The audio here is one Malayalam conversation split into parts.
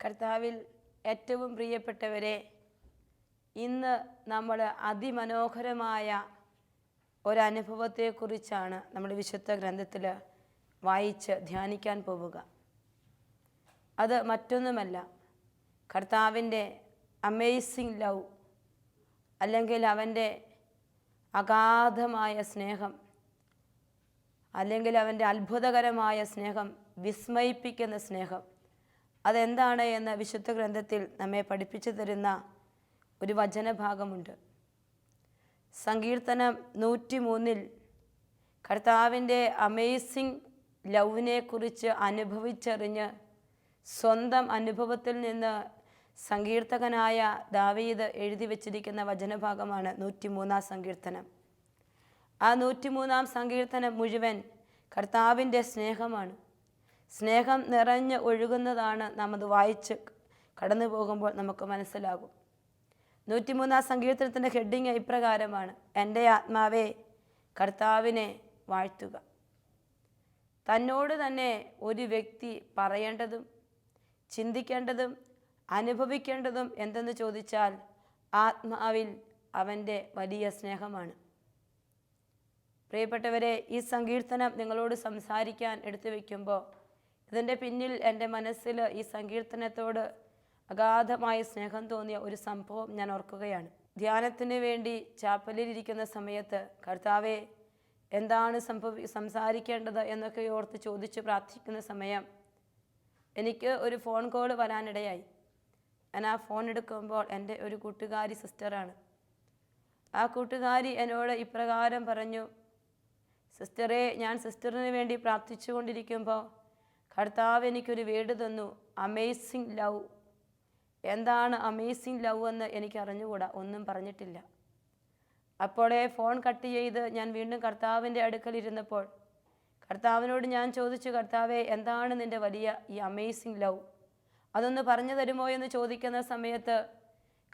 കർത്താവിൽ ഏറ്റവും പ്രിയപ്പെട്ടവരെ ഇന്ന് നമ്മൾ അതിമനോഹരമായ ഒരനുഭവത്തെക്കുറിച്ചാണ് നമ്മുടെ വിശുദ്ധ ഗ്രന്ഥത്തിൽ വായിച്ച് ധ്യാനിക്കാൻ പോവുക. അത് മറ്റൊന്നുമല്ല കർത്താവിന്റെ അമേസിങ് ലവ് അല്ലെങ്കിൽ അവന്റെ അഗാധമായ സ്നേഹം അല്ലെങ്കിൽ അവന്റെ അത്ഭുതകരമായ സ്നേഹം വിസ്മയിപ്പിക്കുന്ന സ്നേഹം. അതെന്താണ് എന്ന് വിശുദ്ധ ഗ്രന്ഥത്തിൽ നമ്മെ പഠിപ്പിച്ചു തരുന്ന ഒരു വചനഭാഗമുണ്ട്. സങ്കീർത്തനം നൂറ്റി മൂന്നിൽ കർത്താവിന്റെ അമേസിങ് ലവിനെക്കുറിച്ച് അനുഭവിച്ചറിഞ്ഞ് സ്വന്തം അനുഭവത്തിൽ നിന്ന് സങ്കീർത്തകനായ ദാവീദ് എഴുതി വച്ചിരിക്കുന്ന വചനഭാഗമാണ് നൂറ്റിമൂന്നാം സങ്കീർത്തനം. ആ നൂറ്റിമൂന്നാം സങ്കീർത്തനം മുഴുവൻ കർത്താവിന്റെ സ്നേഹമാണ്. സ്നേഹം നിറഞ്ഞ് ഒഴുകുന്നതാണ് നാം അത് വായിച്ച് കടന്നു പോകുമ്പോൾ നമുക്ക് മനസ്സിലാകും. നൂറ്റിമൂന്നാം സങ്കീർത്തനത്തിന്റെ ഹെഡിങ് ഇപ്രകാരമാണ് എന്റെ ആത്മാവേ കർത്താവിനെ വാഴ്ത്തുക. തന്നോട് തന്നെ ഒരു വ്യക്തി പറയേണ്ടതും ചിന്തിക്കേണ്ടതും അനുഭവിക്കേണ്ടതും എന്തെന്ന് ചോദിച്ചാൽ ആത്മാവിൽ അവന്റെ വലിയ സ്നേഹമാണ്. പ്രിയപ്പെട്ടവരെ ഈ സങ്കീർത്തനം നിങ്ങളോട് സംസാരിക്കാൻ എടുത്തു വയ്ക്കുമ്പോൾ ഇതിന്റെ പിന്നിൽ എന്റെ മനസ്സിൽ ഈ സങ്കീർത്തനത്തോട് അഗാധമായ സ്നേഹം തോന്നിയ ഒരു സംഭവം ഞാൻ ഓർക്കുകയാണ്. ധ്യാനത്തിന് വേണ്ടി ചാപ്പലിലിരിക്കുന്ന സമയത്ത് കർത്താവെ എന്താണ് സംഭവി സംസാരിക്കേണ്ടത് എന്നൊക്കെ ഓർത്ത് ചോദിച്ച് പ്രാർത്ഥിക്കുന്ന സമയം എനിക്ക് ഒരു ഫോൺ കോൾ വരാനിടയായി. ഞാൻ ആ ഫോൺ എടുക്കുമ്പോൾ എന്റെ ഒരു കൂട്ടുകാരി സിസ്റ്ററാണ് ആ കൂട്ടുകാരി എന്നോട് ഇപ്രകാരം പറഞ്ഞു സിസ്റ്ററെ ഞാൻ സിസ്റ്ററിന് വേണ്ടി പ്രാർത്ഥിച്ചു കൊണ്ടിരിക്കുമ്പോൾ കർത്താവ് എനിക്കൊരു വീട് തന്നു അമേസിങ് ലവ് എന്താണ് അമേസിങ് ലവ് എന്ന് എനിക്ക് അറിഞ്ഞുകൂടാ ഒന്നും പറഞ്ഞിട്ടില്ല. അപ്പോഴേ ഫോൺ കട്ട് ചെയ്ത് ഞാൻ വീണ്ടും കർത്താവിന്റെ അടുക്കൽ ഇരുന്നപ്പോൾ കർത്താവിനോട് ഞാൻ ചോദിച്ചു കർത്താവെ എന്താണ് നിന്റെ വലിയ ഈ അമേസിങ് ലവ് അതൊന്ന് പറഞ്ഞു തരുമോ എന്ന് ചോദിക്കുന്ന സമയത്ത്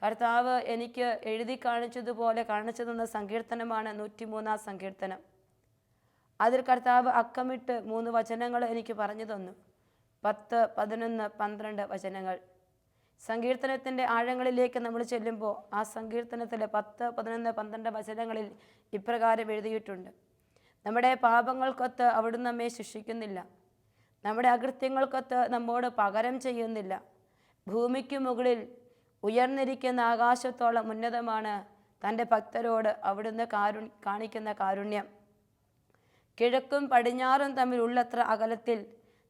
കർത്താവ് എനിക്ക് എഴുതി കാണിച്ചതുപോലെ കാണിച്ചു തന്ന സങ്കീർത്തനമാണ് നൂറ്റിമൂന്നാം സങ്കീർത്തനം. അതിൽ കർത്താവ് അക്കമിട്ട് മൂന്ന് വചനങ്ങൾ എനിക്ക് പറഞ്ഞു തന്നു. പത്ത് പതിനൊന്ന് പന്ത്രണ്ട് വചനങ്ങൾ. സങ്കീർത്തനത്തിന്റെ ആഴങ്ങളിലേക്ക് നമ്മൾ ചെല്ലുമ്പോൾ ആ സങ്കീർത്തനത്തിലെ പത്ത് പതിനൊന്ന് പന്ത്രണ്ട് വചനങ്ങളിൽ ഇപ്രകാരം എഴുതിയിട്ടുണ്ട്. നമ്മുടെ പാപങ്ങൾക്കൊത്ത് അവിടുന്ന് നമ്മെ ശിക്ഷിക്കുന്നില്ല. നമ്മുടെ അകൃത്യങ്ങൾക്കൊത്ത് നമ്മോട് പകരം ചെയ്യുന്നില്ല. ഭൂമിക്ക് മുകളിൽ ഉയർന്നിരിക്കുന്ന ആകാശത്തോളം ഉന്നതമാണ് തന്റെ ഭക്തരോട് അവിടുന്ന് കാരു കാണിക്കുന്ന കാരുണ്യം. കിഴക്കും പടിഞ്ഞാറും തമ്മിലുള്ളത്ര അകലത്തിൽ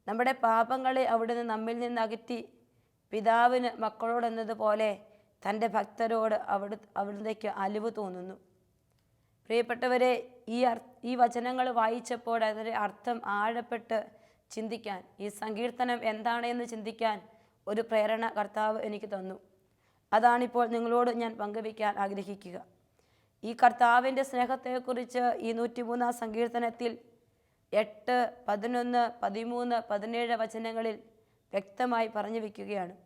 നമ്മുടെ പാപങ്ങളെ അവിടുന്ന് നമ്മിൽ നിന്ന് അകറ്റി പിതാവിന് മക്കളോടെന്നതുപോലെ തന്റെ ഭക്തരോട് അവിടു അവിടുന്നേക്ക് അലിവ് തോന്നുന്നു. പ്രിയപ്പെട്ടവരെ ഈ അർ ഈ വചനങ്ങൾ വായിച്ചപ്പോൾ അതിന്റെ അർത്ഥം ആഴപ്പെട്ട് ചിന്തിക്കാൻ ഈ സങ്കീർത്തനം എന്താണ് എന്ന് ചിന്തിക്കാൻ ഒരു പ്രേരണ കർത്താവ് എനിക്ക് തന്നു. അതാണിപ്പോൾ നിങ്ങളോട് ഞാൻ പങ്കുവയ്ക്കാൻ ആഗ്രഹിക്കുക. ഈ കർത്താവിന്റെ സ്നേഹത്തെക്കുറിച്ച് ഈ നൂറ്റിമൂന്നാം സങ്കീർത്തനത്തിൽ എട്ട് പതിനൊന്ന് പതിമൂന്ന് പതിനേഴ് വചനങ്ങളിൽ വ്യക്തമായി പറഞ്ഞു വയ്ക്കുകയാണ്.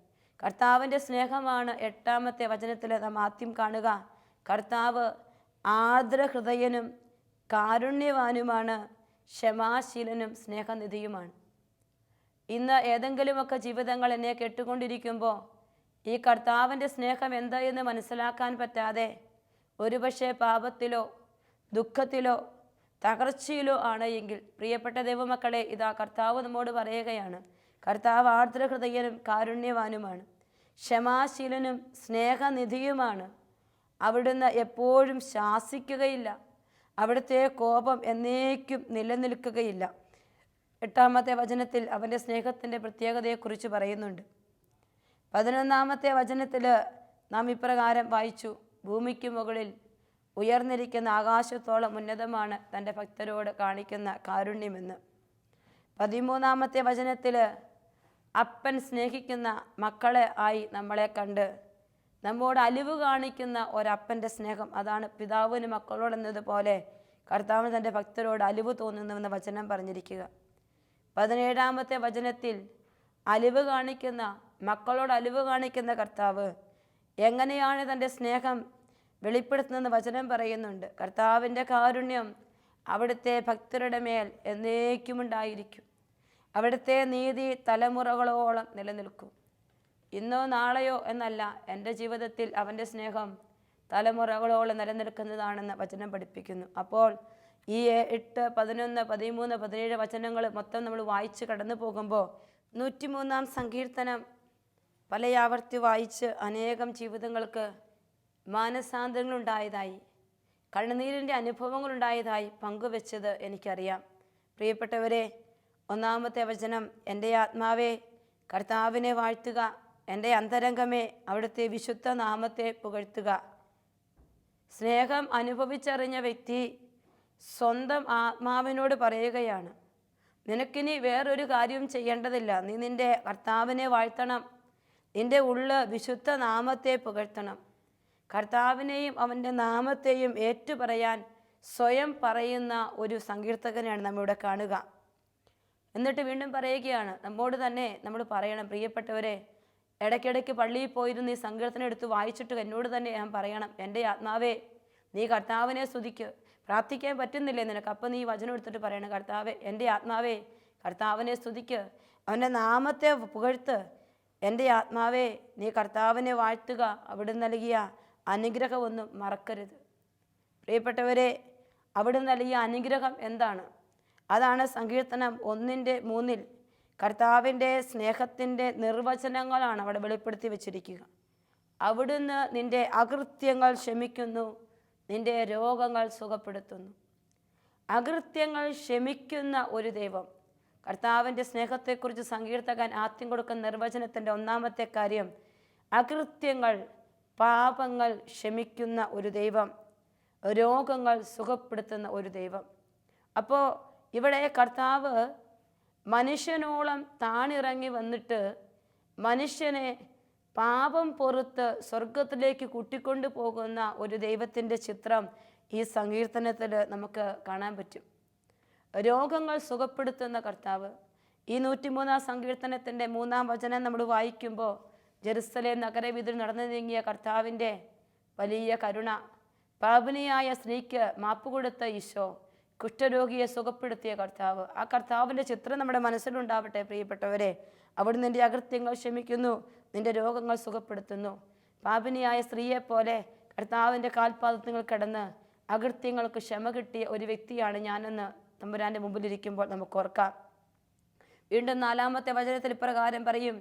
കർത്താവിന്റെ സ്നേഹമാണ് എട്ടാമത്തെ വചനത്തിൽ നാം ആദ്യം കാണുക. കർത്താവ് ആർദ്രഹൃദയനും കാരുണ്യവാനുമാണ് ക്ഷമാശീലനും സ്നേഹനിധിയുമാണ്. ഇന്ന് ഏതെങ്കിലുമൊക്കെ ജീവിതങ്ങൾ എന്നെ കെട്ടുകൊണ്ടിരിക്കുമ്പോൾ ഈ കർത്താവിന്റെ സ്നേഹം എന്താ എന്ന് മനസ്സിലാക്കാൻ പറ്റാതെ ഒരുപക്ഷെ പാപത്തിലോ ദുഃഖത്തിലോ തകർച്ചയിലോ ആണ് എങ്കിൽ പ്രിയപ്പെട്ട ദൈവമക്കളെ ഇതാ കർത്താവ് നമ്മോട് പറയുകയാണ്. കർത്താവ് ആർദ്രഹൃദയനും കാരുണ്യവാനുമാണ്. ക്ഷമാശീലനും സ്നേഹനിധിയുമാണ്. അവിടുന്ന് എപ്പോഴും ശാസിക്കുകയില്ല. അവിടുത്തെ കോപം എന്നേക്കും നിലനിൽക്കുകയില്ല. എട്ടാമത്തെ വചനത്തിൽ അവന്റെ സ്നേഹത്തിന്റെ പ്രത്യേകതയെക്കുറിച്ച് പറയുന്നുണ്ട്. പതിനൊന്നാമത്തെ വചനത്തിൽ നാം ഇപ്രകാരം വായിച്ചു. ഭൂമിക്ക് മുകളിൽ ഉയർന്നിരിക്കുന്ന ആകാശത്തോളം ഉന്നതമാണ് തന്റെ ഭക്തരോട് കാണിക്കുന്ന കാരുണ്യമെന്ന്. പതിമൂന്നാമത്തെ വചനത്തിൽ അപ്പൻ സ്നേഹിക്കുന്ന മക്കളെ ആയി നമ്മളെ കണ്ട് നമ്മോട് അലിവ് കാണിക്കുന്ന ഒരപ്പന്റെ സ്നേഹം. അതാണ് പിതാവിന് മക്കളോടെന്നതുപോലെ കർത്താവിന് തന്റെ ഭക്തരോട് അലിവ് തോന്നുന്നുവെന്ന വചനം പറഞ്ഞിരിക്കുക. പതിനേഴാമത്തെ വചനത്തിൽ അലിവ് കാണിക്കുന്ന മക്കളോട് അലിവ് കാണിക്കുന്ന കർത്താവ് എങ്ങനെയാണ് തന്റെ സ്നേഹം വെളിപ്പെടുത്തുന്നതെന്ന് വചനം പറയുന്നുണ്ട്. കർത്താവിന്റെ കാരുണ്യം അവിടുത്തെ ഭക്തരുടെ മേൽ എന്നേക്കുമുണ്ടായിരിക്കും. അവിടുത്തെ നീതി തലമുറകളോളം നിലനിൽക്കും. ഇന്നോ നാളെയോ എന്നല്ല എന്റെ ജീവിതത്തിൽ അവന്റെ സ്നേഹം തലമുറകളോളം നിലനിൽക്കുന്നതാണെന്ന് വചനം പഠിപ്പിക്കുന്നു. അപ്പോൾ ഈ എട്ട് പതിനൊന്ന് പതിമൂന്ന് പതിനേഴ് വചനങ്ങൾ മൊത്തം നമ്മൾ വായിച്ച് കടന്നു പോകുമ്പോൾ നൂറ്റിമൂന്നാം സങ്കീർത്തനം പലയാവർത്തി വായിച്ച് അനേകം ജീവിതങ്ങൾക്ക് മാനസാന്തരങ്ങളുണ്ടായതായി കണ്ണുനീരിന്റെ അനുഭവങ്ങളുണ്ടായതായി പങ്കുവെച്ചത് എനിക്കറിയാം. പ്രിയപ്പെട്ടവരെ ഒന്നാമത്തെ വചനം എന്റെ ആത്മാവെ കർത്താവിനെ വാഴ്ത്തുക എന്റെ അന്തരംഗമേ അവിടുത്തെ വിശുദ്ധ നാമത്തെ പുകഴ്ത്തുക. സ്നേഹം അനുഭവിച്ചറിഞ്ഞ വ്യക്തി സ്വന്തം ആത്മാവിനോട് പറയുകയാണ് നിനക്കിനി വേറൊരു കാര്യവും ചെയ്യേണ്ടതില്ല. നീ നിന്റെ കർത്താവിനെ വാഴ്ത്തണം. നിന്റെ ഉള്ള വിശുദ്ധ നാമത്തെ പുകഴ്ത്തണം. കർത്താവിനെയും അവന്റെ നാമത്തെയും ഏറ്റുപറയാൻ സ്വയം പറയുന്ന ഒരു സങ്കീർത്തകനെയാണ് നമ്മളിവിടെ കാണുക. എന്നിട്ട് വീണ്ടും പറയുകയാണ് നമ്മോട് തന്നെ നമ്മൾ പറയണം പ്രിയപ്പെട്ടവരെ. ഇടയ്ക്കിടയ്ക്ക് പള്ളിയിൽ പോയിരുന്ന് ഈ സങ്കീർത്തനം എടുത്ത് വായിച്ചിട്ട് എന്നോട് തന്നെ ഞാൻ പറയണം എന്റെ ആത്മാവേ നീ കർത്താവിനെ സ്തുതിക്ക്. പ്രാർത്ഥിക്കാൻ പറ്റുന്നില്ലേ നിനക്ക്? അപ്പം നീ വചനം എടുത്തിട്ട് പറയണം കർത്താവേ എന്റെ ആത്മാവേ കർത്താവിനെ സ്തുതിക്ക്. അവന്റെ നാമത്തെ പുകഴ്ത്ത്. എന്റെ ആത്മാവേ നീ കർത്താവിനെ വാഴ്ത്തുക. അവിടെ നൽകിയ അനുഗ്രഹമൊന്നും മറക്കരുത്. പ്രിയപ്പെട്ടവരെ അവിടെ നൽകിയ അനുഗ്രഹം എന്താണ്? അതാണ് സങ്കീർത്തനം ഒന്നിന്റെ മൂന്നിൽ കർത്താവിന്റെ സ്നേഹത്തിന്റെ നിർവചനങ്ങളാണ് അവിടെ വെളിപ്പെടുത്തി വച്ചിരിക്കുക. അവിടുന്ന് നിന്റെ അകൃത്യങ്ങൾ ക്ഷമിക്കുന്നു നിന്റെ രോഗങ്ങൾ സുഖപ്പെടുത്തുന്നു. അകൃത്യങ്ങൾ ക്ഷമിക്കുന്ന ഒരു ദൈവം. കർത്താവിന്റെ സ്നേഹത്തെക്കുറിച്ച് സങ്കീർത്തകൻ ആദ്യം കൊടുക്കുന്ന നിർവചനത്തിന്റെ ഒന്നാമത്തെ കാര്യം അകൃത്യങ്ങൾ പാപങ്ങൾ ക്ഷമിക്കുന്ന ഒരു ദൈവം രോഗങ്ങൾ സുഖപ്പെടുത്തുന്ന ഒരു ദൈവം. അപ്പോൾ ഇവിടെ കർത്താവ് മനുഷ്യനോളം താണിറങ്ങി വന്നിട്ട് മനുഷ്യനെ പാപം പൊറുത്ത് സ്വർഗത്തിലേക്ക് കൂട്ടിക്കൊണ്ടു പോകുന്ന ഒരു ദൈവത്തിന്റെ ചിത്രം ഈ സങ്കീർത്തനത്തിൽ നമുക്ക് കാണാൻ പറ്റും. രോഗങ്ങൾ സുഖപ്പെടുത്തുന്ന കർത്താവ്. ഈ നൂറ്റിമൂന്നാം സങ്കീർത്തനത്തിന്റെ മൂന്നാം വചനം നമ്മൾ വായിക്കുമ്പോൾ ജെറുസലേം നഗരവിധിൽ നടന്നു നീങ്ങിയ കർത്താവിന്റെ വലിയ കരുണ. പാപിനിയായ സ്ത്രീക്ക് മാപ്പ് കൊടുത്ത ഈശോ കുഷ്ഠരോഗിയെ സുഖപ്പെടുത്തിയ കർത്താവ്. ആ കർത്താവിന്റെ ചിത്രം നമ്മുടെ മനസ്സിലുണ്ടാവട്ടെ പ്രിയപ്പെട്ടവരെ. അവിടുന്ന് നിന്റെ അകൃത്യങ്ങൾ ക്ഷമിക്കുന്നു നിന്റെ രോഗങ്ങൾ സുഖപ്പെടുത്തുന്നു. പാപിനിയായ സ്ത്രീയെപ്പോലെ കർത്താവിന്റെ കാൽപാദത്തിൽ കിടന്ന് അകൃത്യങ്ങൾക്ക് ക്ഷമ കിട്ടിയ ഒരു വ്യക്തിയാണ് ഞാനെന്ന് തമ്പുരാന്റെ മുമ്പിലിരിക്കുമ്പോൾ നമുക്ക് ഓർക്കാം. വീണ്ടും നാലാമത്തെ വചനത്തിൽ ഇപ്രകാരം പറയും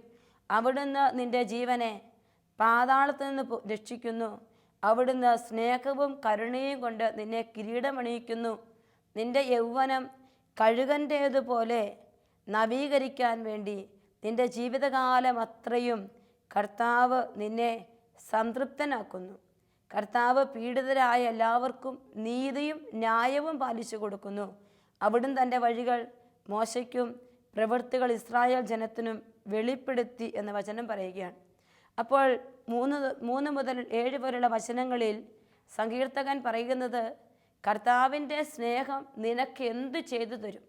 അവിടുന്ന് നിന്റെ ജീവനെ പാതാളത്തിൽ നിന്ന് രക്ഷിക്കുന്നു. അവിടുന്ന് സ്നേഹവും കരുണയും കൊണ്ട് നിന്നെ കിരീടമണിയിക്കുന്നു. നിന്റെ യൗവനം കഴുകന്റേതുപോലെ നവീകരിക്കാൻ വേണ്ടി നിന്റെ ജീവിതകാലം അത്രയും കർത്താവ് നിന്നെ സംതൃപ്തനാക്കുന്നു. കർത്താവ് പീഡിതരായ എല്ലാവർക്കും നീതിയും ന്യായവും പാലിച്ചു കൊടുക്കുന്നു. അവിടുന്ന് തന്റെ വഴികൾ മോശയ്ക്കും പ്രവൃത്തികൾ ഇസ്രായേൽ ജനത്തിനും വെളിപ്പെടുത്തി എന്ന വചനം പറയുകയാണ്. അപ്പോൾ മൂന്ന് മൂന്ന് മുതൽ ഏഴ് വരെയുള്ള വചനങ്ങളിൽ സങ്കീർത്തകൻ പറയുന്നത് കർത്താവിന്റെ സ്നേഹം നിനക്ക് എന്ത് ചെയ്തു തരും?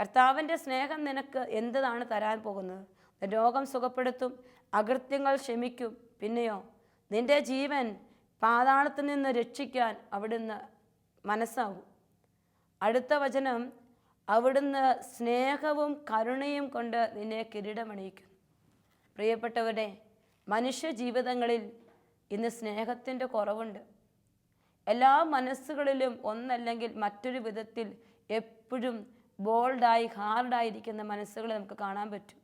കർത്താവിന്റെ സ്നേഹം നിനക്ക് എന്താണ് തരാൻ പോകുന്നത്? രോഗം സുഖപ്പെടുത്തും അകൃത്യങ്ങൾ ക്ഷമിക്കും. പിന്നെയോ നിന്റെ ജീവൻ പാതാളത്തിൽ നിന്ന് രക്ഷിക്കാൻ അവിടുന്ന് മനസ്സാകും. അടുത്ത വചനം അവിടുന്ന് സ്നേഹവും കരുണയും കൊണ്ട് നിന്നെ കിരീടമണിയിക്കും പ്രിയപ്പെട്ടവരെ മനുഷ്യ ജീവിതങ്ങളിൽ ഇന്ന് സ്നേഹത്തിന്റെ കുറവുണ്ട്. എല്ലാ മനസ്സുകളിലും ഒന്നല്ലെങ്കിൽ മറ്റൊരു വിധത്തിൽ എപ്പോഴും ബോൾഡായി ഹാർഡായിരിക്കുന്ന മനസ്സുകളെ നമുക്ക് കാണാൻ പറ്റും.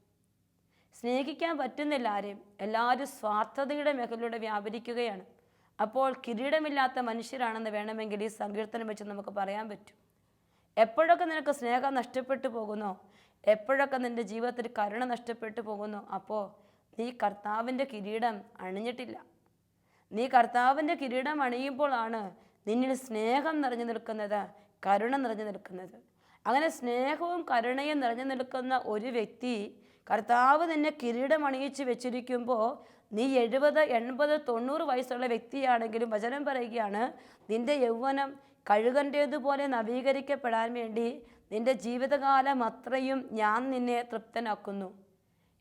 സ്നേഹിക്കാൻ പറ്റുന്നില്ല ആരെയും. എല്ലാവരും സ്വാർത്ഥതയുടെ മേഖലയിലൂടെ വ്യാപരിക്കുകയാണ്. അപ്പോൾ കിരീടമില്ലാത്ത മനുഷ്യരാണെന്ന് വേണമെങ്കിൽ ഈ സങ്കീർത്തനം വെച്ച് നമുക്ക് പറയാൻ പറ്റും. എപ്പോഴൊക്കെ നിനക്ക് സ്നേഹം നഷ്ടപ്പെട്ടു പോകുന്നോ? എപ്പോഴൊക്കെ നിന്റെ ജീവിതത്തിൽ കരുണ നഷ്ടപ്പെട്ടു പോകുന്നോ? അപ്പോൾ നീ കർത്താവിന്റെ കിരീടം അണിഞ്ഞിട്ടില്ല. നീ കർത്താവിന്റെ കിരീടം അണിയുമ്പോഴാണ് നിന്നിൽ സ്നേഹം നിറഞ്ഞു നിൽക്കുന്നത് കരുണ നിറഞ്ഞു നിൽക്കുന്നത്. അങ്ങനെ സ്നേഹവും കരുണയും നിറഞ്ഞു നിൽക്കുന്ന ഒരു വ്യക്തി കർത്താവ് നിന്നെ കിരീടം അണിയിച്ച് വെച്ചിരിക്കുമ്പോൾ നീ എഴുപത് എൺപത് തൊണ്ണൂറ് വയസ്സുള്ള വ്യക്തിയാണെങ്കിലും വചനം പറയുകയാണ് നിന്റെ യൗവനം കഴുകന്റേതുപോലെ നവീകരിക്കപ്പെടാൻ വേണ്ടി നിന്റെ ജീവിതകാലം അത്രയും ഞാൻ നിന്നെ തൃപ്തനാക്കുന്നു.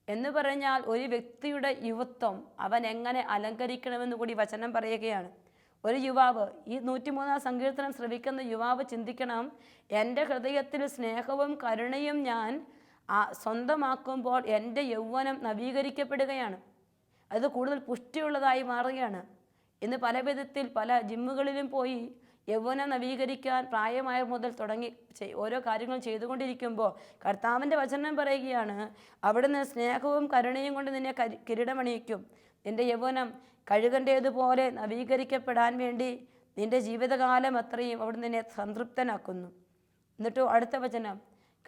എന്ന് പറഞ്ഞാൽ ഒരു വ്യക്തിയുടെ യുവത്വം അവൻ എങ്ങനെ അലങ്കരിക്കണമെന്ന് കൂടി വചനം പറയുകയാണ്. ഒരു യുവാവ് ഈ നൂറ്റിമൂന്നാം സങ്കീർത്തനം ശ്രവിക്കുന്ന യുവാവ് ചിന്തിക്കണം എന്റെ ഹൃദയത്തിൽ സ്നേഹവും കരുണയും ഞാൻ സ്വന്തമാക്കുമ്പോൾ എന്റെ യൗവനം നവീകരിക്കപ്പെടുകയാണ്. അത് കൂടുതൽ പുഷ്ടിയുള്ളതായി മാറുകയാണ്. ഇന്ന് പല വിധത്തിൽ പല ജിമ്മുകളിലും പോയി യൗവനം നവീകരിക്കാൻ പ്രായമായ മുതൽ തുടങ്ങി ഓരോ കാര്യങ്ങളും ചെയ്തുകൊണ്ടിരിക്കുമ്പോൾ കർത്താവിന്റെ വചനം പറയുകയാണ് അവിടുന്ന് സ്നേഹവും കരുണയും കൊണ്ട് നിന്നെ കരി- കിരീടമണിയിക്കും. നിന്റെ യൗവനം കഴുകന്റേതുപോലെ നവീകരിക്കപ്പെടാൻ വേണ്ടി നിന്റെ ജീവിതകാലം അത്രയും അവിടെ നിന്നെ സംതൃപ്തനാക്കുന്നു. എന്നിട്ടോ അടുത്ത വചനം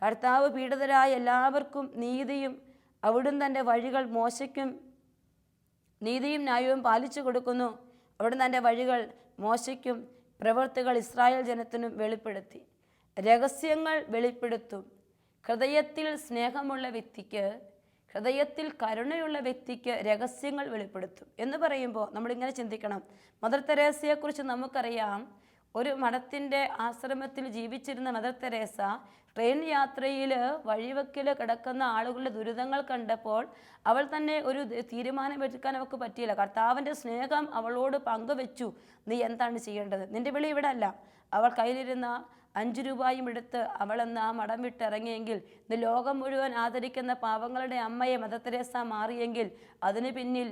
കർത്താവ് പീഡിതരായ എല്ലാവർക്കും നീതിയും അവിടുന്ന് തന്റെ വഴികൾ മോശയ്ക്കും നീതിയും ന്യായവും പാലിച്ചു കൊടുക്കുന്നു. അവിടുന്ന് തന്റെ വഴികൾ മോശയ്ക്കും പ്രവൃത്തികൾ ഇസ്രായേൽ ജനത്തിനും വെളിപ്പെടുത്തി. രഹസ്യങ്ങൾ വെളിപ്പെടുത്തും. ഹൃദയത്തിൽ സ്നേഹമുള്ള വ്യക്തിക്ക് ഹൃദയത്തിൽ കരുണയുള്ള വ്യക്തിക്ക് രഹസ്യങ്ങൾ വെളിപ്പെടുത്തും. എന്ന് പറയുമ്പോൾ നമ്മളിങ്ങനെ ചിന്തിക്കണം. മദർ തെരേസയെക്കുറിച്ച് നമുക്കറിയാം. ഒരു മഠത്തിന്റെ ആശ്രമത്തിൽ ജീവിച്ചിരുന്ന മദർ തെരേസ ട്രെയിൻ യാത്രയിൽ വഴിവക്കിൽ കിടക്കുന്ന ആളുകളുടെ ദുരിതങ്ങൾ കണ്ടപ്പോൾ അവൾ തന്നെ ഒരു തീരുമാനമെടുക്കാൻ അവൾക്ക് പറ്റിയില്ല. കർത്താവിന്റെ സ്നേഹം അവളോട് പങ്കുവെച്ചു. നീ എന്താണ് ചെയ്യേണ്ടത്? നിന്റെ വിളി ഇവിടെ അല്ല. അവൾ കയ്യിലിരുന്ന അഞ്ച് രൂപയും എടുത്ത് അവളെന്ന് ആ മടം വിട്ടിറങ്ങിയെങ്കിൽ ഇന്ന് ലോകം മുഴുവൻ ആദരിക്കുന്ന പാവങ്ങളുടെ അമ്മയെ മദർ തെരേസ മാറിയെങ്കിൽ അതിന് പിന്നിൽ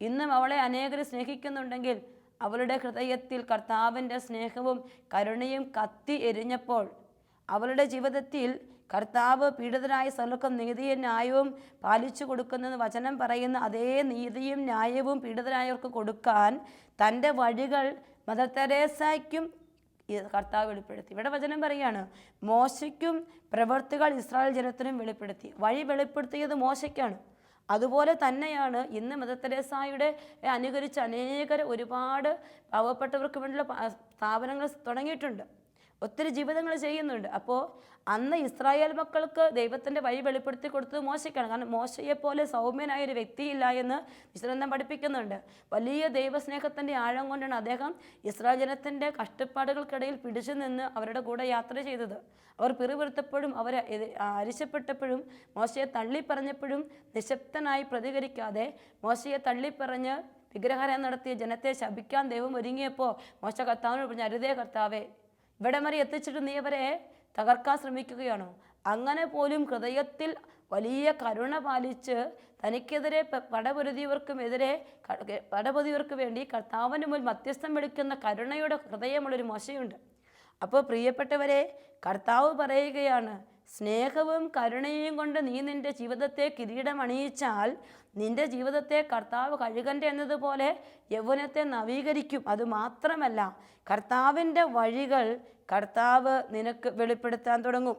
ഇന്നും അവളെ അനേകർ സ്നേഹിക്കുന്നുണ്ടെങ്കിൽ അവളുടെ ഹൃദയത്തിൽ കർത്താവിന്റെ സ്നേഹവും കരുണയും കത്തി എരിഞ്ഞപ്പോൾ അവളുടെ ജീവിതത്തിൽ കർത്താവ് പീഡിതരായ സ്ഥലക്കും നീതിയും ന്യായവും പാലിച്ചു കൊടുക്കുന്നെന്ന് വചനം പറയുന്ന അതേ നീതിയും ന്യായവും പീഡിതരായവർക്ക് കൊടുക്കാൻ തന്റെ വഴികൾ മദർ തെരേസയ്ക്കും കർത്താവ് വെളിപ്പെടുത്തി. ഇവിടെ വചനം പറയാണ് മോശയ്ക്കും പ്രവൃത്തികൾ ഇസ്രായേൽ ജനത്തിനും വെളിപ്പെടുത്തി. വഴി വെളിപ്പെടുത്തിയത് മോശയ്ക്കാണ്. അതുപോലെ തന്നെയാണ് ഇന്ന് മദർ തെരേസായുടെ അനുകരിച്ച് അനേകർ ഒരുപാട് പാവപ്പെട്ടവർക്ക് വേണ്ടിയുള്ള സ്ഥാപനങ്ങൾ തുടങ്ങിയിട്ടുണ്ട്. ഒത്തിരി ജീവിതങ്ങൾ ചെയ്യുന്നുണ്ട്. അപ്പോൾ അന്ന് ഇസ്രായേൽ മക്കൾക്ക് ദൈവത്തിന്റെ വഴി വെളിപ്പെടുത്തി കൊടുത്തത് മോശയ്ക്കാണ് കാരണം മോശയെപ്പോലെ സൗമ്യനായ ഒരു വ്യക്തിയില്ല എന്ന് വിശ്രന്തം പഠിപ്പിക്കുന്നുണ്ട്. വലിയ ദൈവസ്നേഹത്തിന്റെ ആഴം കൊണ്ടാണ് അദ്ദേഹം ഇസ്രായേൽ ജനത്തിന്റെ കഷ്ടപ്പാടുകൾക്കിടയിൽ പിടിച്ചു നിന്ന് അവരുടെ കൂടെ യാത്ര ചെയ്തത്. അവർ പിറുപിറുത്തപ്പോഴും അവർ അരിശപ്പെട്ടപ്പോഴും മോശയെ തള്ളിപ്പറഞ്ഞപ്പോഴും നിശബ്ദനായി പ്രതികരിക്കാതെ മോശയെ തള്ളിപ്പറഞ്ഞ് വിഗ്രഹാരം നടത്തിയ ജനത്തെ ശപിക്കാൻ ദൈവം ഒരുങ്ങിയപ്പോൾ മോശ കർത്താവിനോട് പറഞ്ഞു അരുതേ കർത്താവേ ഇവിടെ വരെ എത്തിച്ചിട്ട് നീ അവരെ തകർക്കാൻ ശ്രമിക്കുകയാണോ? അങ്ങനെ പോലും ഹൃദയത്തിൽ വലിയ കരുണ പാലിച്ച് തനിക്കെതിരെ പടപൊരുതിയവർക്കുമെതിരെ പടപൊതിയവർക്ക് വേണ്ടി കർത്താവിന് മുൻ മധ്യസ്ഥം വിളിക്കുന്ന കരുണയുടെ ഹൃദയമുള്ളൊരു മോശയുണ്ട്. അപ്പോൾ പ്രിയപ്പെട്ടവരെ കർത്താവ് പറയുകയാണ് സ്നേഹവും കരുണയും കൊണ്ട് നീ നിന്റെ ജീവിതത്തെ കിരീടമണിയിച്ചാൽ നിന്റെ ജീവിതത്തെ കർത്താവ് കഴുകന്റെ എന്നതുപോലെ യൗവനത്തെ നവീകരിക്കും. അത് മാത്രമല്ല കർത്താവിന്റെ വഴികൾ കർത്താവ് നിനക്ക് വെളിപ്പെടുത്താൻ തുടങ്ങും.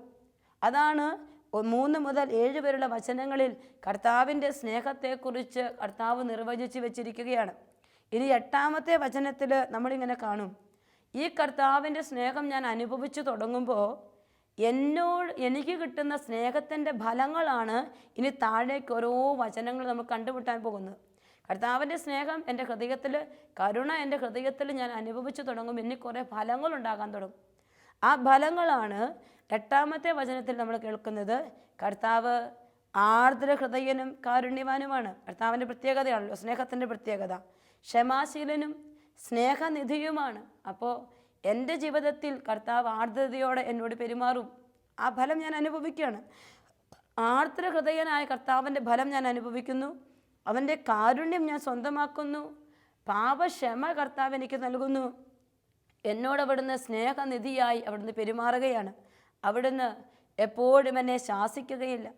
അതാണ് മൂന്ന് മുതൽ ഏഴ് വരെയുള്ള വചനങ്ങളിൽ കർത്താവിന്റെ സ്നേഹത്തെക്കുറിച്ച് കർത്താവ് നിർവചിച്ച് വെച്ചിരിക്കുകയാണ്. ഇനി എട്ടാമത്തെ വചനത്തിൽ നമ്മളിങ്ങനെ കാണും. ഈ കർത്താവിന്റെ സ്നേഹം ഞാൻ അനുഭവിച്ചു തുടങ്ങുമ്പോൾ എന്നോട് എനിക്ക് കിട്ടുന്ന സ്നേഹത്തിന്റെ ഫലങ്ങളാണ് ഇനി താഴേക്ക് ഓരോ വചനങ്ങൾ നമ്മൾ കണ്ടുമുട്ടാൻ പോകുന്നത്. കർത്താവിന്റെ സ്നേഹം എന്റെ ഹൃദയത്തിൽ കരുണ എന്റെ ഹൃദയത്തിൽ ഞാൻ അനുഭവിച്ചു തുടങ്ങും. എനിക്ക് കുറേ ഫലങ്ങൾ ഉണ്ടാകാൻ തുടങ്ങും. ആ ഫലങ്ങളാണ് എട്ടാമത്തെ വചനത്തിൽ നമ്മൾ കേൾക്കുന്നത്. കർത്താവ് ആർദ്ര ഹൃദയനും കാരുണ്യവാനുമാണ്. കർത്താവിന്റെ പ്രത്യേകതയാണല്ലോ സ്നേഹത്തിന്റെ പ്രത്യേകത. ക്ഷമാശീലനും സ്നേഹനിധിയുമാണ്. അപ്പോൾ എന്റെ ജീവിതത്തിൽ കർത്താവ് ആർദ്രതയോടെ എന്നോട് പെരുമാറും. ആ ഫലം ഞാൻ അനുഭവിക്കുകയാണ്. ആർദ്ര ഹൃദയനായ കർത്താവിന്റെ ഫലം ഞാൻ അനുഭവിക്കുന്നു. അവന്റെ കാരുണ്യം ഞാൻ സ്വന്തമാക്കുന്നു. പാപക്ഷമ കർത്താവ് എനിക്ക് നൽകുന്നു. എന്നോട് അവിടുന്ന് സ്നേഹനിധിയായി അവിടുന്ന് പെരുമാറുകയാണ്. അവിടുന്ന് എപ്പോഴും എന്നെ ശാസിക്കുകയില്ല.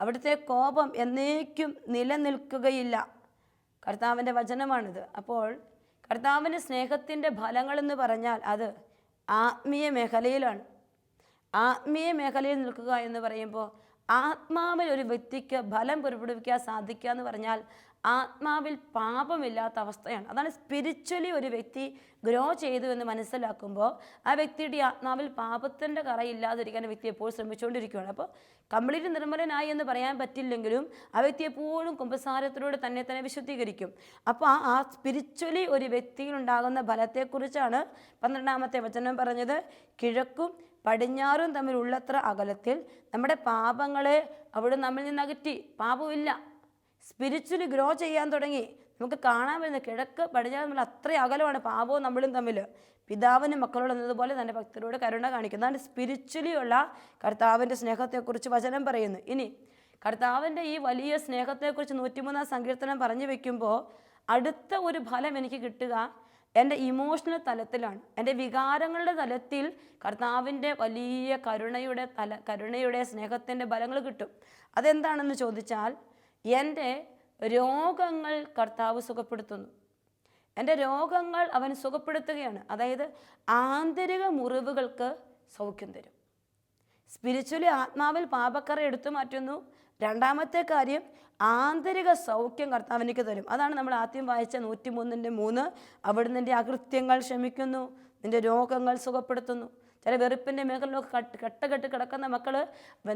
അവിടുത്തെ കോപം എന്നേക്കും നിലനിൽക്കുകയില്ല. കർത്താവിന്റെ വചനമാണിത്. അപ്പോൾ കർത്താവിന്റെ സ്നേഹത്തിന്റെ ഫലങ്ങളെന്ന് പറഞ്ഞാൽ അത് ആത്മീയ മേഖലയിലാണ്. ആത്മീയ മേഖലയിൽ നിൽക്കുക എന്ന് പറയുമ്പോൾ ആത്മാവിൽ ഒരു വ്യക്തിക്ക് ഫലം പുറപ്പെടുവിക്കാൻ സാധിക്കുക എന്ന് പറഞ്ഞാൽ ആത്മാവിൽ പാപമില്ലാത്ത അവസ്ഥയാണ്. അതാണ് സ്പിരിച്വലി ഒരു വ്യക്തി ഗ്രോ ചെയ്തു എന്ന് മനസ്സിലാക്കുമ്പോൾ ആ വ്യക്തിയുടെ ആത്മാവിൽ പാപത്തിന്റെ കറയില്ലാതിരിക്കാൻ വ്യക്തി എപ്പോഴും ശ്രമിച്ചുകൊണ്ടിരിക്കുകയാണ്. അപ്പോൾ കംപ്ലീറ്റ് നിർമ്മലനായി എന്ന് പറയാൻ പറ്റില്ലെങ്കിലും ആ വ്യക്തി എപ്പോഴും കുമ്പസാരത്തിലൂടെ തന്നെ തന്നെ വിശുദ്ധീകരിക്കും. അപ്പോൾ ആ- ആ സ്പിരിച്വലി ഒരു വ്യക്തിയിൽ ഉണ്ടാകുന്ന ഫലത്തെക്കുറിച്ചാണ് പന്ത്രണ്ടാമത്തെ വചനം പറഞ്ഞത്. കിഴക്കും പടിഞ്ഞാറും തമ്മിലുള്ളത്ര അകലത്തിൽ നമ്മുടെ പാപങ്ങളെ അവിടെ നമ്മിൽ നിന്ന് അകറ്റി. പാപമില്ല. സ്പിരിച്വലി ഗ്രോ ചെയ്യാൻ തുടങ്ങി. നമുക്ക് കാണാൻ വരുന്ന കിഴക്ക് പടിഞ്ഞാറ് നമ്മൾ അത്രയും അകലമാണ് പാപവും നമ്മളും തമ്മിൽ പിതാവിനും മക്കളോട് എന്നതുപോലെ തന്നെ ഭക്തരോട് കരുണ കാണിക്കുന്നതാണ് സ്പിരിച്വലി ഉള്ള കർത്താവിന്റെ സ്നേഹത്തെക്കുറിച്ച് വചനം പറയുന്നു. ഇനി കർത്താവിന്റെ ഈ വലിയ സ്നേഹത്തെക്കുറിച്ച് നൂറ്റിമൂന്നാം സങ്കീർത്തനം പറഞ്ഞു വെക്കുമ്പോൾ അടുത്ത ഒരു ഫലം എനിക്ക് കിട്ടുക എന്റെ ഇമോഷണൽ തലത്തിലാണ്. എന്റെ വികാരങ്ങളുടെ തലത്തിൽ കർത്താവിന്റെ വലിയ കരുണയുടെ തല കരുണയുടെ സ്നേഹത്തിന്റെ ഫലങ്ങൾ കിട്ടും. അതെന്താണെന്ന് ചോദിച്ചാൽ എന്റെ രോഗങ്ങൾ കർത്താവ് സുഖപ്പെടുത്തുന്നു. എന്റെ രോഗങ്ങൾ അവൻ സുഖപ്പെടുത്തുകയാണ്. അതായത് ആന്തരിക മുറിവുകൾക്ക് സൗഖ്യം തരും. സ്പിരിച്വലി ആത്മാവിൽ പാപക്കറ എടുത്തു മാറ്റുന്നു. രണ്ടാമത്തെ കാര്യം ആന്തരിക സൗഖ്യം കർത്താവിനേക്ക് തരും. അതാണ് നമ്മൾ ആദ്യം വായിച്ച നൂറ്റി മൂന്നിന്റെ മൂന്ന്. അവിടുന്ന് നിന്റെ അകൃത്യങ്ങൾ ക്ഷമിക്കുന്നു. നിന്റെ രോഗങ്ങൾ സുഖപ്പെടുത്തുന്നു. ചില വെറുപ്പിന്റെ മേഖലയിലൊക്കെ കട്ട് കെട്ടുകെട്ട് കിടക്കുന്ന മക്കൾ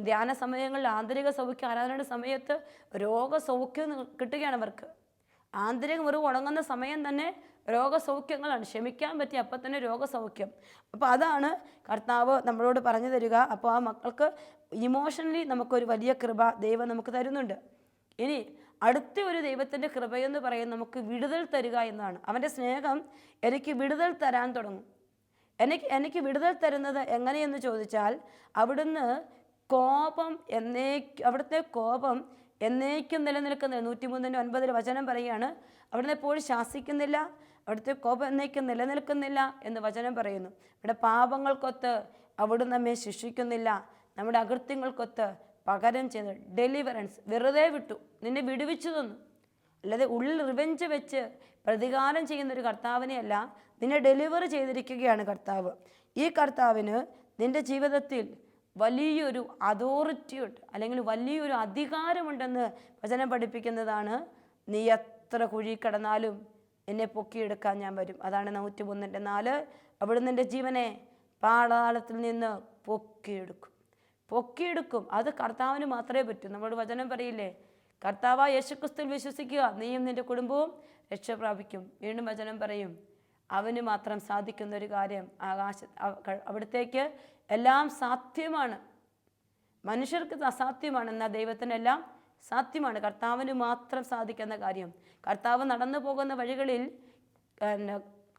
ധ്യാന സമയങ്ങളിൽ ആന്തരിക സൗഖ്യം ആരാധനയുടെ സമയത്ത് രോഗസൗഖ്യം കിട്ടുകയാണ് അവർക്ക്. ആന്തരിക മുറിവ് ഉണങ്ങുന്ന സമയം തന്നെ രോഗസൗഖ്യങ്ങളാണ്. ക്ഷമിക്കാൻ പറ്റിയ അപ്പം തന്നെ രോഗസൗഖ്യം. അപ്പോൾ അതാണ് കർത്താവ് നമ്മളോട് പറഞ്ഞു തരിക. അപ്പോൾ ആ മക്കൾക്ക് ഇമോഷണലി നമുക്കൊരു വലിയ കൃപ ദൈവം നമുക്ക് തരുന്നുണ്ട്. ഇനി അടുത്ത ഒരു ദൈവത്തിന്റെ കൃപയെന്ന് പറയുന്നത് നമുക്ക് വിടുതൽ തരിക എന്നാണ് അവന്റെ സ്നേഹം എനിക്ക് വിടുതൽ തരാൻ തുടങ്ങും. എനിക്ക് എനിക്ക് വിടുതൽ തരുന്നത് എങ്ങനെയെന്ന് ചോദിച്ചാൽ അവിടുന്ന് കോപം എന്നേ അവിടുത്തെ കോപം എന്നേക്കും നിലനിൽക്കുന്ന നൂറ്റിമൂന്നിന്റെ ഒൻപതിൽ വചനം പറയുകയാണ് അവിടുന്ന് എപ്പോഴും ശാസിക്കുന്നില്ല അവിടുത്തെ കോപം എന്നേക്കും നിലനിൽക്കുന്നില്ല എന്ന് വചനം പറയുന്നു. ഇവിടെ പാപങ്ങൾക്കൊത്ത് അവിടുന്ന് നമ്മെ ശിക്ഷിക്കുന്നില്ല നമ്മുടെ അകൃത്യങ്ങൾക്കൊത്ത് പകരം ചെയ്ത് ഡെലിവറൻസ് വെറുതെ വിട്ടു നിന്നെ വിടുവിച്ചു തന്നു. അല്ലാതെ ഉള്ളിൽ റിവെഞ്ച് വെച്ച് പ്രതികാരം ചെയ്യുന്ന ഒരു കർത്താവിനെയല്ല നിന്നെ ഡെലിവർ ചെയ്തിരിക്കുകയാണ് കർത്താവ്. ഈ കർത്താവിന് നിന്റെ ജീവിതത്തിൽ വലിയൊരു അതോറിറ്റിയുണ്ട് അല്ലെങ്കിൽ വലിയൊരു അധികാരമുണ്ടെന്ന് വചനം പഠിപ്പിക്കുന്നതാണ് നീ എത്ര കുഴി കടന്നാലും എന്നെ പൊക്കിയെടുക്കാൻ ഞാൻ വരും. അതാണ് നൂറ്റി മൂന്നിന്റെ നാല്. അവിടുന്ന് എന്റെ ജീവനെ പാടാളത്തിൽ നിന്ന് പൊക്കിയെടുക്കും. പൊക്കിയെടുക്കും. അത് കർത്താവിന് മാത്രമേ പറ്റൂ. നമ്മുടെ വചനം പറയില്ലേ? കർത്താവ് യേശുക്രിസ്തുവിൽ വിശ്വസിക്കുക. നീയും നിന്റെ കുടുംബവും രക്ഷ പ്രാപിക്കും വീണ്ടും വചനം പറയും. അവന് മാത്രം സാധിക്കുന്ന ഒരു കാര്യം ആകാശ അവ- അവിടത്തേക്ക് എല്ലാം സാധ്യമാണ്. മനുഷ്യർക്ക് അസാധ്യമാണ് എന്നാൽ ദൈവത്തിനെല്ലാം സാധ്യമാണ്. കർത്താവിന് മാത്രം സാധിക്കുന്ന കാര്യം. കർത്താവ് നടന്നു പോകുന്ന വഴികളിൽ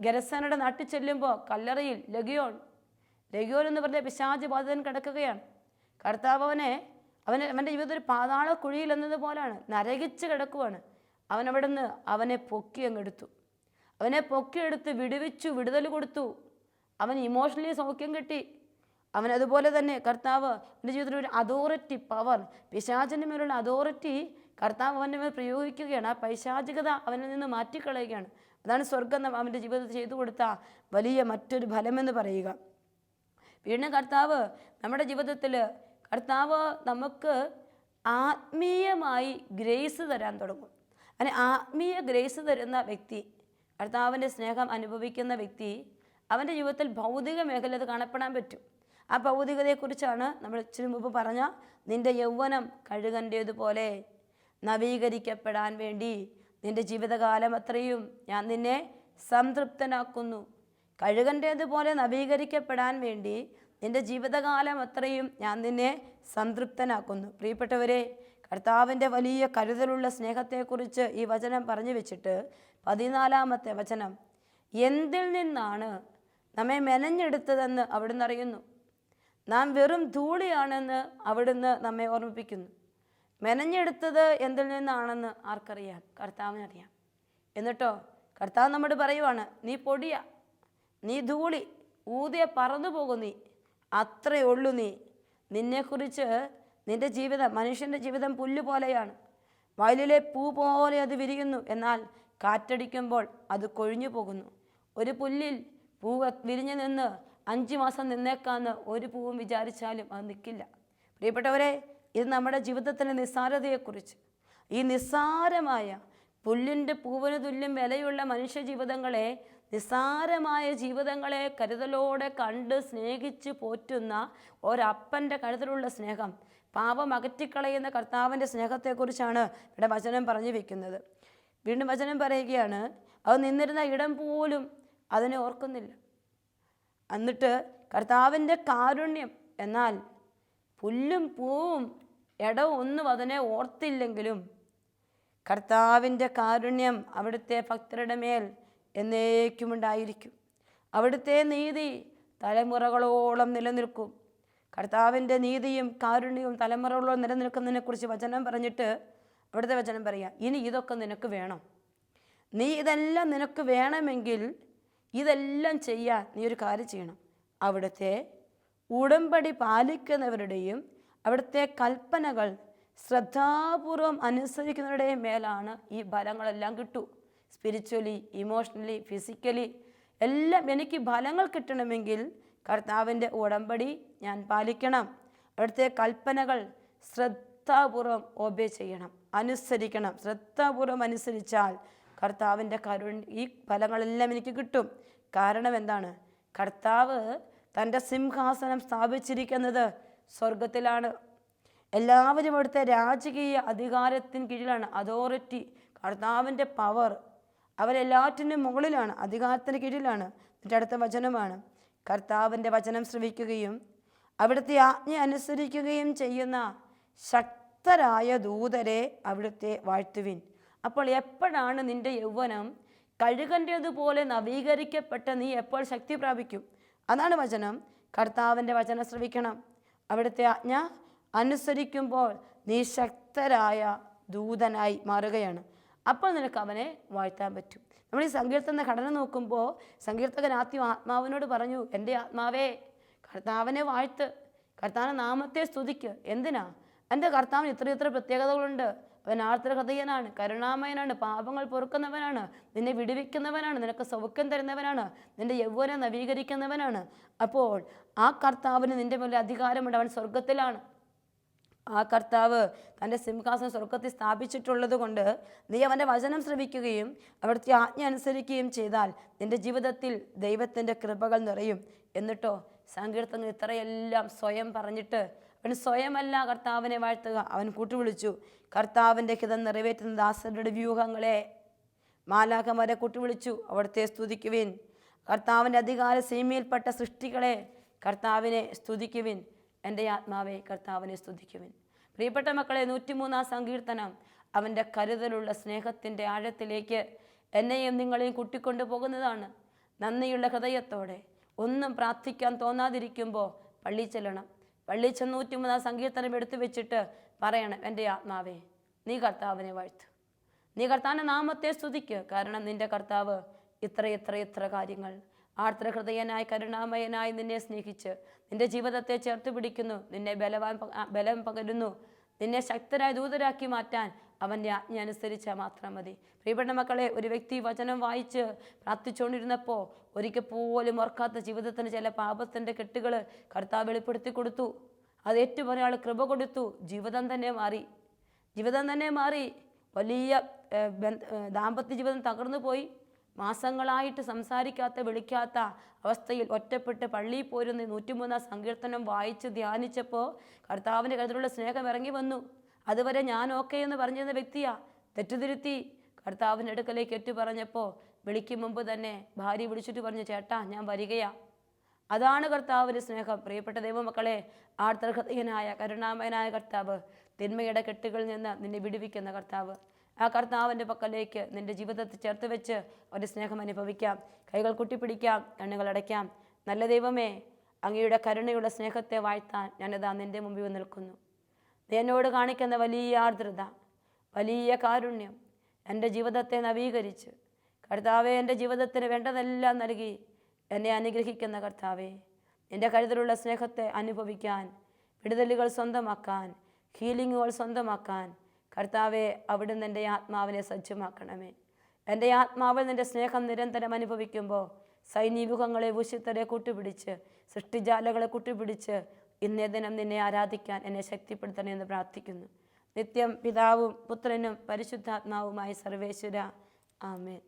ഗരസനയുടെ നാട്ടിൽ ചെല്ലുമ്പോൾ കല്ലറയിൽ ലഗിയോൺ ലഘിയോൺ എന്ന് പറഞ്ഞ പിശാച് ബാധിതൻ കിടക്കുകയാണ്. കർത്താവ് അവനെ അവനെ അവന്റെ ജീവിതത്തിൽ ഒരു പാതാള കുഴിയിൽ എന്നതുപോലാണ്. നരകിച്ച് കിടക്കുവാണ്. അവൻ അവിടെ നിന്ന് അവനെ പൊക്കി അങ്ങെടുത്തു അവനെ പൊക്കിയെടുത്ത് വിടുവിച്ചു വിടുതൽ കൊടുത്തു. അവൻ ഇമോഷണലി സൗഖ്യം കിട്ടി. അവൻ അതുപോലെ തന്നെ കർത്താവ് എന്റെ ജീവിതത്തിൽ ഒരു അതോറിറ്റി പവർ പിശാചിന്റെ മേലുള്ള അതോറിറ്റി കർത്താവ് അവന്റെ മേൽ പ്രയോഗിക്കുകയാണ്. ആ പൈശാചികത അവനിൽ നിന്ന് മാറ്റിക്കളയുകയാണ്. അതാണ് സ്വർഗം അവന്റെ ജീവിതത്തിൽ ചെയ്തു കൊടുത്ത വലിയ മറ്റൊരു ഫലമെന്ന് പറയുക. വീണ്ടും കർത്താവ് നമ്മുടെ ജീവിതത്തിൽ കർത്താവ് നമുക്ക് ആത്മീയമായി ഗ്രേസ് തരാൻ തുടങ്ങും. അങ്ങനെ ആത്മീയ ഗ്രേസ് തരുന്ന വ്യക്തി കർത്താവിന്റെ സ്നേഹം അനുഭവിക്കുന്ന വ്യക്തി അവന്റെ ജീവിതത്തിൽ ഭൗതിക മേഖല അത് കാണപ്പെടാൻ പറ്റും. ആ ഭൗതികതയെക്കുറിച്ചാണ് നമ്മൾ ഇച്ചിരി മുമ്പ് പറഞ്ഞ നിന്റെ യൗവനം കഴുകന്റേതുപോലെ നവീകരിക്കപ്പെടാൻ വേണ്ടി നിന്റെ ജീവിതകാലം അത്രയും ഞാൻ നിന്നെ സംതൃപ്തനാക്കുന്നു. കഴുകന്റേതുപോലെ നവീകരിക്കപ്പെടാൻ വേണ്ടി നിന്റെ ജീവിതകാലം അത്രയും ഞാൻ നിന്നെ സംതൃപ്തനാക്കുന്നു. പ്രിയപ്പെട്ടവരെ കർത്താവിന്റെ വലിയ കരുതലുള്ള സ്നേഹത്തെക്കുറിച്ച് ഈ വചനം പറഞ്ഞു വെച്ചിട്ട് പതിനാലാമത്തെ വചനം. എന്തിൽ നിന്നാണ് നമ്മെ മെനഞ്ഞെടുത്തതെന്ന് അവിടുന്ന് അറിയുന്നു? നാം വെറും ധൂളിയാണെന്ന് അവിടുന്ന് നമ്മെ ഓർമ്മിപ്പിക്കുന്നു. മെനഞ്ഞെടുത്തത് എന്തിൽ നിന്നാണെന്ന് ആർക്കറിയാം? കർത്താവിനറിയാം എന്നിട്ടോ കർത്താവ് നമ്മോട് പറയുവാണ് നീ പൊടിയ നീ ധൂളി ഊതിയ പറന്നു പോകും നീ അത്രയേ ഉള്ളൂ നീ. നിന്നെക്കുറിച്ച് നിന്റെ ജീവിതം മനുഷ്യന്റെ ജീവിതം പുല്ല് പോലെയാണ് വയലിലെ പൂ പോലെ അത് വിരിയുന്നു. എന്നാൽ കാറ്റടിക്കുമ്പോൾ അത് കൊഴിഞ്ഞു പോകുന്നു. ഒരു പുല്ലിൽ പൂ വിരിഞ്ഞു നിന്ന് അഞ്ച് മാസം നിന്നേക്കാന്ന് ഒരു പൂവും വിചാരിച്ചാലും അത് നിൽക്കില്ല പ്രിയപ്പെട്ടവരെ ഇത് നമ്മുടെ ജീവിതത്തിന്റെ നിസ്സാരതയെക്കുറിച്ച്. ഈ നിസ്സാരമായ പുല്ലിന്റെ പൂവിന് തുല്യം വിലയുള്ള മനുഷ്യ ജീവിതങ്ങളെ നിസ്സാരമായ ജീവിതങ്ങളെ കരുതലോടെ കണ്ട് സ്നേഹിച്ച് പോറ്റുന്ന ഒരപ്പന്റെ കരുതലുള്ള സ്നേഹം പാപം അകറ്റിക്കളയുന്ന കർത്താവിന്റെ സ്നേഹത്തെക്കുറിച്ചാണ് ഇവിടെ വചനം പറഞ്ഞു വെക്കുന്നത് വീണ്ടും വചനം പറയുകയാണ് അത് നിന്നിരുന്ന ഇടം പോലും അതിനെ ഓർക്കുന്നില്ല. എന്നിട്ട് കർത്താവിന്റെ കാരുണ്യം എന്നാൽ പുല്ലും പൂവും ഇടവും ഒന്നും അതിനെ ഓർത്തില്ലെങ്കിലും കർത്താവിന്റെ കാരുണ്യം അവിടുത്തെ ഭക്തരുടെ മേൽ എന്നേക്കുമുണ്ടായിരിക്കും അവിടുത്തെ നീതി തലമുറകളോളം നിലനിൽക്കും. കർത്താവിന്റെ നീതിയും കാരുണ്യവും തലമുറകളോളം നിലനിൽക്കുന്നതിനെക്കുറിച്ച് വചനം പറഞ്ഞിട്ട് അവിടുത്തെ വചനം പറയാം ഇനി ഇതൊക്കെ നിനക്ക് വേണം. നീ ഇതെല്ലാം നിനക്ക് വേണമെങ്കിൽ ഇതെല്ലാം ചെയ്യാൻ നീ ഒരു കാര്യം ചെയ്യണം. അവിടുത്തെ ഉടമ്പടി പാലിക്കുന്നവരുടെയും അവിടുത്തെ കൽപ്പനകൾ ശ്രദ്ധാപൂർവം അനുസരിക്കുന്നവരുടെയും മേലാണ് ഈ ഫലങ്ങളെല്ലാം കിട്ടൂ. സ്പിരിച്വലി ഇമോഷണലി ഫിസിക്കലി എല്ലാം എനിക്ക് ഫലങ്ങൾ കിട്ടണമെങ്കിൽ കർത്താവിന്റെ ഉടമ്പടി ഞാൻ പാലിക്കണം. അവിടുത്തെ കൽപ്പനകൾ ശ്രദ്ധാപൂർവം ഒബേ ചെയ്യണം. അനുസരിക്കണം. ശ്രദ്ധാപൂർവം അനുസരിച്ചാൽ കർത്താവിന്റെ കരുൺ ഈ ഫലങ്ങളെല്ലാം എനിക്ക് കിട്ടും. കാരണം എന്താണ്? കർത്താവ് തന്റെ സിംഹാസനം സ്ഥാപിച്ചിരിക്കുന്നത് സ്വർഗത്തിലാണ് എല്ലാവരും അവിടുത്തെ രാജകീയ അധികാരത്തിന് കീഴിലാണ്. അതോറിറ്റി കർത്താവിന്റെ പവർ അവരെല്ലാറ്റിനും മുകളിലാണ് അധികാരത്തിന് കീഴിലാണ്. എന്നിട്ട് അടുത്ത വചനമാണ്. കർത്താവിന്റെ വചനം ശ്രവിക്കുകയും അവിടുത്തെ ആജ്ഞ അനുസരിക്കുകയും ചെയ്യുന്ന ശക്തരായ ദൂതരെ അവിടുത്തെ വാഴ്ത്തുവിൻ. അപ്പോൾ എപ്പോഴാണ് നിന്റെ യൗവനം? കഴുകന്റേതുപോലെ നവീകരിക്കപ്പെട്ട നീ എപ്പോൾ ശക്തി പ്രാപിക്കും? അതാണ് വചനം. കർത്താവിന്റെ വചനം ശ്രവിക്കണം. അവിടുത്തെ ആജ്ഞ അനുസരിക്കുമ്പോൾ നീ ശക്തരായ ദൂതനായി മാറുകയാണ്. അപ്പോൾ നിനക്ക് അവനെ വാഴ്ത്താൻ പറ്റും. നമ്മൾ ഈ സങ്കീർത്തന ഘടന നോക്കുമ്പോൾ സങ്കീർത്തകൻ ആദ്യം ആത്മാവിനോട് പറഞ്ഞു എന്റെ ആത്മാവേ കർത്താവിനെ വാഴ്ത്ത്. കർത്താവിന്റെ നാമത്തെ സ്തുതിക്ക്. എന്തിനാ? എന്റെ കർത്താവിന് ഇത്ര ഇത്ര പ്രത്യേകതകളുണ്ട്. അവൻ ആർദ്ര ഹൃദയനാണ് കരുണാമയനാണ് പാപങ്ങൾ പൊറുക്കുന്നവനാണ് നിന്നെ വിടുവിക്കുന്നവനാണ് നിനക്ക് സൗഖ്യം തരുന്നവനാണ് നിന്റെ യൗവനം നവീകരിക്കുന്നവനാണ്. അപ്പോൾ ആ കർത്താവിന് നിന്റെ മേലെ അധികാരമുണ്ട്. അവൻ സ്വർഗത്തിലാണ് ആ കർത്താവ് തന്റെ സിംഹാസനം സ്വർഗത്തിൽ സ്ഥാപിച്ചിട്ടുള്ളത് കൊണ്ട് നീ അവന്റെ വചനം ശ്രവിക്കുകയും അവിടുത്തെ ആജ്ഞ അനുസരിക്കുകയും ചെയ്താൽ നിന്റെ ജീവിതത്തിൽ ദൈവത്തിന്റെ കൃപകൾ നിറയും. എന്നിട്ടോ സങ്കീർത്തങ്ങൾ ഇത്രയെല്ലാം സ്വയം പറഞ്ഞിട്ട് അവൻ സ്വയമല്ല കർത്താവിനെ വാഴ്ത്തുക. അവൻ കൂട്ടുവിളിച്ചു. കർത്താവിന്റെ ഹിതം നിറവേറ്റുന്ന ദാസരുടെ വ്യൂഹങ്ങളെ മാലാഖമാരെ കൂട്ടുവിളിച്ചു. അവിടുത്തെ സ്തുതിക്കുവിൻ. കർത്താവിന്റെ അധികാര സീമയിൽപ്പെട്ട സൃഷ്ടികളെ കർത്താവിനെ സ്തുതിക്കുവിൻ. എന്റെ ആത്മാവെ കർത്താവിനെ സ്തുതിക്കുവിൻ. പ്രിയപ്പെട്ട മക്കളെ നൂറ്റിമൂന്നാം സങ്കീർത്തനം അവന്റെ കരുതലുള്ള സ്നേഹത്തിന്റെ ആഴത്തിലേക്ക് എന്നെയും നിങ്ങളെയും കൂട്ടിക്കൊണ്ടു പോകുന്നതാണ്. നന്ദിയുള്ള ഹൃദയത്തോടെ ഒന്നും പ്രാർത്ഥിക്കാൻ തോന്നാതിരിക്കുമ്പോൾ പള്ളി ചെല്ലണം. പള്ളി ചെന്നൂറ്റി നൂറ്റിമൂന്നാം സങ്കീർത്തനം എടുത്തു വെച്ചിട്ട് പറയണം എന്റെ ആത്മാവേ നീ കർത്താവിനെ വാഴ്ത്തു. നീ കർത്താവിന്റെ നാമത്തെ സ്തുതിക്ക്. കാരണം നിന്റെ കർത്താവ് ഇത്ര ഇത്ര ഇത്ര കാര്യങ്ങൾ. ആർത്ര ഹൃദയനായി കരുണാമയനായി നിന്നെ സ്നേഹിച്ച് നിന്റെ ജീവിതത്തെ ചേർത്ത് പിടിക്കുന്നു. നിന്നെ ബലവാൻ ബലം പകരുന്നു. നിന്നെ ശക്തരായ ദൂതരാക്കി മാറ്റാൻ അവന്റെ ആജ്ഞ അനുസരിച്ചാൽ മാത്രം മതി. പ്രിയപ്പെട്ട മക്കളെ ഒരു വ്യക്തി വചനം വായിച്ച് പ്രാർത്ഥിച്ചുകൊണ്ടിരുന്നപ്പോൾ ഒരിക്കൽ പോലും ഓർക്കാത്ത ജീവിതത്തിന് ചില പാപത്തിന്റെ കെട്ടുകൾ കർത്താവ് വെളിപ്പെടുത്തി കൊടുത്തു. അത് ഏറ്റവും ഒരാൾ കൃപ കൊടുത്തു. ജീവിതം തന്നെ മാറി. ജീവിതം തന്നെ മാറി. വലിയ ദാമ്പത്യ ജീവിതം തകർന്നു പോയി. മാസങ്ങളായിട്ട് സംസാരിക്കാത്ത വിളിക്കാത്ത അവസ്ഥയിൽ ഒറ്റപ്പെട്ട് പള്ളിയിൽ പോരുന്ന നൂറ്റിമൂന്നാം സങ്കീർത്തനം വായിച്ച് ധ്യാനിച്ചപ്പോൾ കർത്താവിന്റെ കരുതലുള്ള സ്നേഹം ഇറങ്ങി വന്നു. അതുവരെ ഞാൻ ഓക്കെ എന്ന് പറഞ്ഞിരുന്ന വ്യക്തിയാ. തെറ്റുതിരുത്തി. കർത്താവിന്റെ അടുക്കലേക്ക് എത്തി പറഞ്ഞപ്പോൾ വിളിക്കും മുമ്പ് തന്നെ ഭാര്യ വിളിച്ചിട്ട് പറഞ്ഞു ചേട്ടാ ഞാൻ വരികയാ. അതാണ് കർത്താവിന്റെ സ്നേഹം. പ്രിയപ്പെട്ട ദൈവമക്കളെ ആർദ്രഹൃദയനായ കരുണാമയനായ കർത്താവ് തിന്മയുടെ കെട്ടുകളിൽ നിന്ന് നിന്നെ വിടുവിക്കുന്ന കർത്താവ്. ആ കർത്താവിന്റെ പക്കലേക്ക് നിന്റെ ജീവിതത്തിൽ ചേർത്ത് വെച്ച് ഒരു സ്നേഹം അനുഭവിക്കാം. കൈകൾ കുട്ടിപ്പിടിക്കാം കണ്ണുകൾ അടയ്ക്കാം. നല്ല ദൈവമേ അങ്ങയുടെ കരുണയുള്ള സ്നേഹത്തെ വാഴ്ത്താൻ ഞാനിതാ നിന്റെ മുമ്പിൽ നിൽക്കുന്നു. എന്നോട് കാണിക്കുന്ന വലിയ ആർദ്രത വലിയ കാരുണ്യം എന്റെ ജീവിതത്തെ നവീകരിച്ച്. കർത്താവെ എന്റെ ജീവിതത്തിന് വേണ്ടതെല്ലാം നൽകി എന്നെ അനുഗ്രഹിക്കുന്ന കർത്താവെ എന്റെ കരുതലുള്ള സ്നേഹത്തെ അനുഭവിക്കാൻ വിടുതലുകൾ സ്വന്തമാക്കാൻ ഹീലിങ്ങുകൾ സ്വന്തമാക്കാൻ കർത്താവെ അവിടുന്ന് എന്റെ ആത്മാവിനെ സജ്ജമാക്കണമേ. എന്റെ ആത്മാവിൽ നിന്റെ സ്നേഹം നിരന്തരം അനുഭവിക്കുമ്പോൾ സൈനികങ്ങളെ ഉശിത്തരെ കൂട്ടുപിടിച്ച് സൃഷ്ടിജാലകളെ കൂട്ടുപിടിച്ച് ഇന്നേ ദിനം നിന്നെ ആരാധിക്കാൻ എന്നെ ശക്തിപ്പെടുത്തണേ എന്ന് പ്രാർത്ഥിക്കുന്നു. നിത്യം പിതാവും പുത്രനും പരിശുദ്ധാത്മാവുമായി സർവേശ്വര. ആമേൻ.